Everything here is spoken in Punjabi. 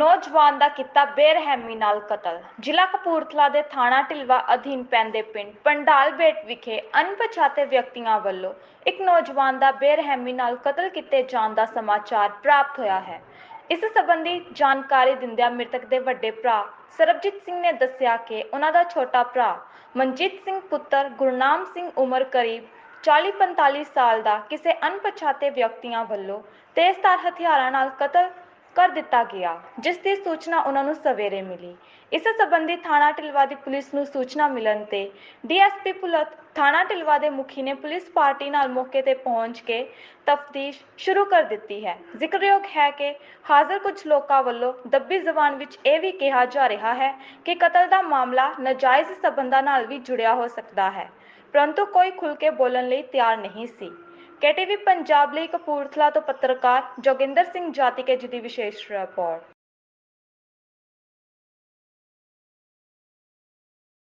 ਨੌਜਵਾਨ ਦਾ ਕੀਤਾ ਬੇਰਹਿਮੀ ਨਾਲ ਕਤਲ। ਜ਼ਿਲ੍ਹਾ ਕਪੂਰਥਲਾ ਦੇ ਥਾਣਾ ਢਿਲਵਾ ਅਧੀਨ ਪੈਂਦੇ ਪਿੰਡ ਪੰਡਾਲ ਵਿਖੇ ਅਣਪਛਾਤੇ ਵਿਅਕਤੀਆਂ ਵੱਲੋਂ ਇੱਕ ਨੌਜਵਾਨ ਦਾ ਬੇਰਹਿਮੀ ਨਾਲ ਕਤਲ ਕੀਤੇ ਜਾਣ ਦਾ ਸਮਾਚਾਰ ਪ੍ਰਾਪਤ ਹੋਇਆ ਹੈ। ਇਸ ਸੰਬੰਧੀ ਜਾਣਕਾਰੀ ਦਿੰਦਿਆਂ ਮ੍ਰਿਤਕ ਦੇ ਵੱਡੇ ਭਰਾ ਸਰਬਜੀਤ ਸਿੰਘ ਨੇ ਦੱਸਿਆ ਕਿ ਉਹਨਾਂ ਦਾ ਛੋਟਾ ਭਰਾ ਮਨਜੀਤ ਸਿੰਘ ਪੁੱਤਰ ਗੁਰਨਾਮ ਸਿੰਘ ਉਮਰ ਕਰੀਬ 40-45 ਸਾਲ ਦਾ ਕਿਸੇ ਅਣਪਛਾਤੇ ਵਿਅਕਤੀਆਂ ਵੱਲੋਂ ਤੇਜ਼ਧਾਰ ਹਥਿਆਰਾਂ ਨਾਲ ਕਤਲ ਕਰ ਦਿੱਤਾ ਗਿਆ, ਜਿਸ ਦੀ ਸੂਚਨਾ ਉਹਨਾਂ ਨੂੰ ਸਵੇਰੇ ਮਿਲੀ। ਇਸ ਸੰਬੰਧੀ ਥਾਣਾ ਢਿਲਵਾ ਦੀ ਪੁਲਿਸ ਨੂੰ ਸੂਚਨਾ ਮਿਲਣ ਤੇ ਡੀਐਸਪੀ ਪੁਲਤ ਥਾਣਾ ਢਿਲਵਾ ਦੇ ਮੁਖੀ ਨੇ ਪੁਲਿਸ ਪਾਰਟੀ ਨਾਲ ਮੌਕੇ ਤੇ ਪਹੁੰਚ ਕੇ ਤਫਤੀਸ਼ ਸ਼ੁਰੂ ਕਰ ਦਿੱਤੀ ਹੈ। ਜ਼ਿਕਰਯੋਗ ਹੈ ਕਿ ਹਾਜ਼ਰ ਕੁਝ ਲੋਕਾਂ ਵੱਲੋਂ ਦੱਬੀ ਜ਼ਬਾਨ ਵਿੱਚ ਇਹ ਵੀ ਕਿਹਾ ਜਾ ਰਿਹਾ ਹੈ ਕਿ ਕਤਲ ਦਾ ਮਾਮਲਾ ਨਾਜਾਇਜ਼ ਸਬੰਧਾਂ ਨਾਲ ਵੀ ਜੁੜਿਆ ਹੋ ਸਕਦਾ ਹੈ, ਪਰੰਤੂ ਕੋਈ ਖੁੱਲ ਕੇ ਬੋਲਣ ਲਈ ਤਿਆਰ ਨਹੀਂ ਸੀ। ਕੇਟੀਵੀ ਪੰਜਾਬ ਲਈ ਕਪੂਰਥਲਾ ਤੋਂ ਪੱਤਰਕਾਰ ਜੋਗਿੰਦਰ ਸਿੰਘ ਜਾਤੀਕੇ ਜੀ ਦੀ ਵਿਸ਼ੇਸ਼ ਰਿਪੋਰਟ।